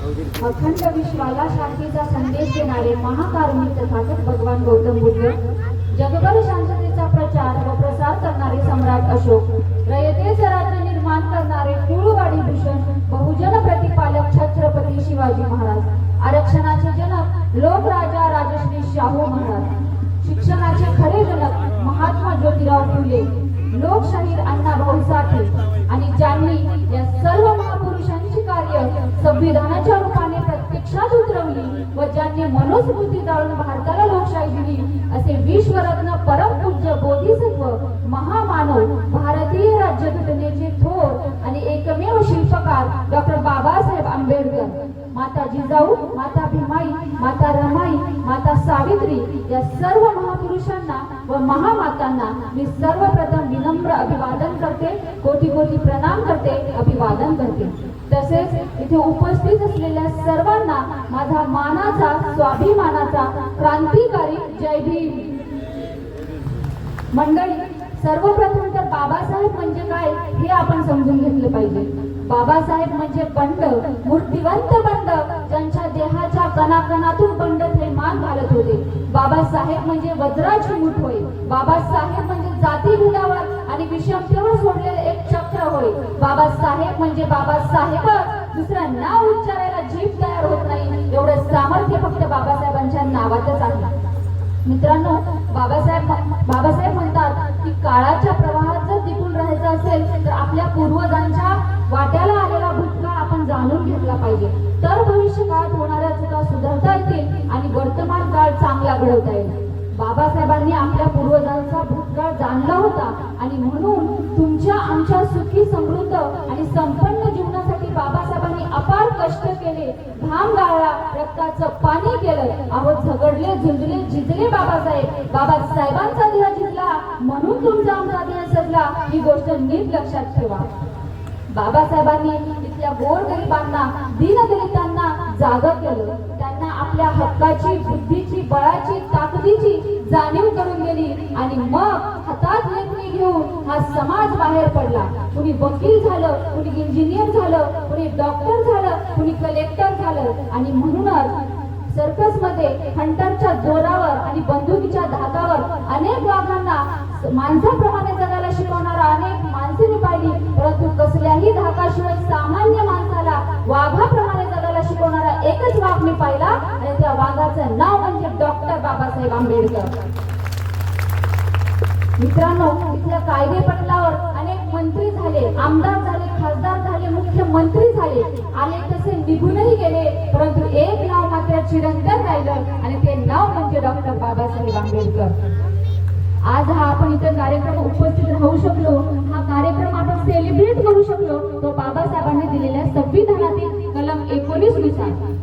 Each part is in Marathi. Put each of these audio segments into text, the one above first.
अखंड विश्वाला शांतीचा संदेश देणारे महाकारुणिक तथागत भगवान गौतम बुद्ध जगभर शांततेचा प्रचार व प्रसार करणारे सम्राट अशोक रयतेचे राज्य निर्माण करणारे कुळवाडी भूषण बहुजन प्रतिपालक छत्रपती शिवाजी महाराज आरक्षणाचे जनक लोकराजा राजश्री शाहू महाराज शिक्षणाचे खरे जनक महात्मा ज्योतिराव फुले लोकशाहीर अण्णाभाऊ साठे आणि ज्यांनी ज्यांनी जाळून भारताला लोकशाही दिली. असे विश्वरत्न परमपूज्य बोधिसत्व महामानव भारतीय राज्यघटनेचे थोर आणि एकमेव शिल्पकार डॉक्टर बाबासाहेब आंबेडकर. माता जिजाऊ माता भीमाई माता रमाई माता सावित्री या सर्व महापुरुषांना व महामातांना मी सर्वप्रथम विनम्र अभिवादन करते कोटी कोटी प्रणाम करते अभिवादन करते. तसेच इथे उपस्थित असलेल्या सर्वांना माझा मानाचा स्वाभिमानाचा क्रांतिकारी जय भीम. मंडळी सर्वप्रथम तर बाबासाहेब म्हणजे काय हे आपण समजून घेतलं पाहिजे. बाबासाहेब म्हणजे बंड मूर्तिवंत बंड ज्यांच्या देहाच्या कणाकणातून बंड थैमान घालत होते. बाबासाहेब म्हणजे वज्राची मुठ होय. बाबासाहेब म्हणजे जातीभेदावर आणि विषमते होय बाबासाहेब म्हणजे बाबासाहेब. दुसरं नाव उच्चारायला जीभ तयार होत नाही. एवढं सामर्थ्य फक्त बाबासाहेबांच्या नावातच आहे. मित्रांनो बाबासाहेब बाबासाहेब म्हणतात की काळाच्या प्रवाहात जर टिकून राहायचं असेल तर आपल्या पूर्वजांच्या वाट्याला आलेला भूतकाळ आपण जाणून घेतला पाहिजे. तर भविष्य काळात होणाऱ्या चुका सुधारता येतील आणि वर्तमान काळ चांगला घडवता येईल. बाबासाहेबांनी आपल्या पूर्वजांचा भूतकाळ जाणला होता. आणि म्हणून तुमच्या आमच्या सुखी समृद्ध आणि संपन्न जीवनासाठी बाबासाहेबांनी अपार कष्ट केले. घाम गाळला रक्ताचं पाणी केलं. अहो झगडले झुंजले झिजले बाबासाहेब. बाबासाहेबांचा देह झिजला म्हणून तुमचा आमचा देह सजला. ही गोष्ट नीट लक्षात ठेवा. बाबासाहेबांनी इथल्या गोरगरिबांना दीनदलितांना जाग केलं. त्यांना आपल्या हक्काची बुद्धीची बळाची ताकदीची जाणीव करून दिली आणि मग हातात लेखणी घेऊन हा समाज बाहेर पडला. कुणी वकील झालं कुणी इंजिनियर झालं कुणी डॉक्टर झालं कुणी कलेक्टर झालं. आणि म्हणूनच सर्कसमध्ये हंटरच्या जोरावर आणि बंदुकीच्या धाकावर अनेक वाघांना माणसाप्रमाणे जगायला शिकवणारा अनेक माणसे मी पाहिली. परंतु कसल्याही धाकाशिवाय सामान्य माणसाला वाघाप्रमाणे जगायला शिकवणारा एकच वाघ मी पाहिला त्याचं नाव म्हणजे डॉक्टर बाबासाहेब आंबेडकर. मित्रांनो इथल्या कायदे पटलावर अनेक मंत्री झाले आमदार झाले खासदार झाले मुख्यमंत्री झाले. आले तसे निघूनही गेले परंतु एक नाव मात्र चिरंतन राहिलं आणि ते नाव म्हणजे डॉक्टर बाबासाहेब आंबेडकर. आज हा आपण इथं कार्यक्रम उपस्थित राहू शकलो. हा कार्यक्रम आपण सेलिब्रेट करू शकलो. तो बाबासाहेबांनी दिलेल्या संविधानातील कलम एकोणीसनुसार.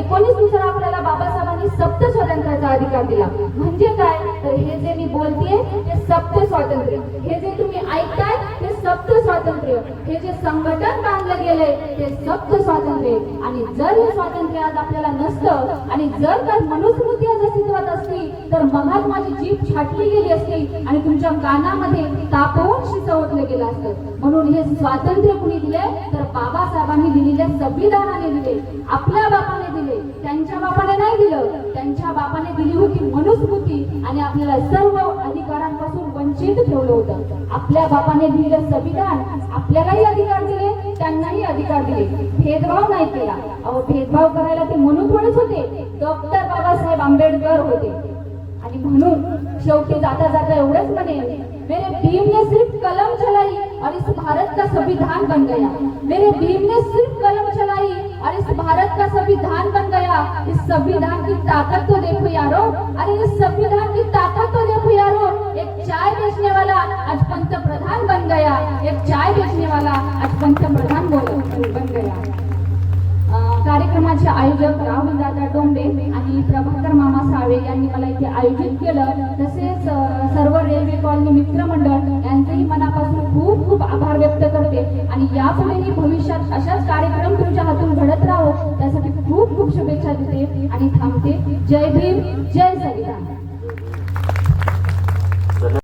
एकोणीसनुसार आपल्याला बाबासाहेबांनी सप्त स्वातंत्र्याचा अधिकार दिला. म्हणजे काय? तर हे जे मी बोलतेय ते सप्त स्वातंत्र्य. हे जे तुम्ही ऐकताय ते सप्त स्वातंत्र्य. हे जे संघटन बांधलं गेलंय ते सप्त स्वातंत्र्य. आणि जर हे स्वातंत्र्य आज आपल्याला नसतं आणि जर का मनुस्मृती आज अस्तित्वात असती तर महात्माची जीभ छाटली गेली असती आणि तुमच्या कानामध्ये तापवून शिजवटलं गेलं असतं. म्हणून हे स्वातंत्र्य कुणी दिले तर बाबासाहेबांनी दिलेल्या संविधानाने दिले. आपल्या बापाने दिले. त्यांच्या बापाने नाही दिलं. त्यांच्या बापाने दिली होती मनुस्मृती आणि आपल्याला सर्व अधिकारांपासून वंचित ठेवलं होतं. आपल्या बापाने दिलेलं संविधान. आपल्यालाही अधिकार दिले. त्यांनाही अधिकार दिले. भेदभाव नाही केला. अहो भेदभाव करायला ते म्हणून थोडेच होते. डॉक्टर बाबासाहेब आंबेडकर होते. आणि म्हणून शेवटी जाता जाता एवढंच म्हणेल मेरे भीम ने सिर्फ कलम चलाई और इस भारत का संविधान बन गया। मेरे भीम ने सिर्फ कलम चलाई और इस भारत का संविधान बन गया। इस संविधान की ताकत तो देखो यारो अरे इस संविधान की ताकत तो देखो यारो। एक चाय बेचने वाला आज पंतप्रधान बन गया। एक चाय बेचने वाला आज पंतप्रधान बोल बन गया। कार्यक्रमाचे आयोजक राहुल दादा डोंबे आणि प्रभाकर मामा सावे यांनी मला आयोजित केलं तसेच सर्व रेल्वे कॉलनी मित्रमंडळ यांचेही मनापासून खूप खूप आभार व्यक्त करते. आणि यापुढेही भविष्यात अशाच कार्यक्रम तुमच्या हातून घडत राहो त्यासाठी खूप खूप शुभेच्छा देते. आणि थांबते. जय भीम जय संविधान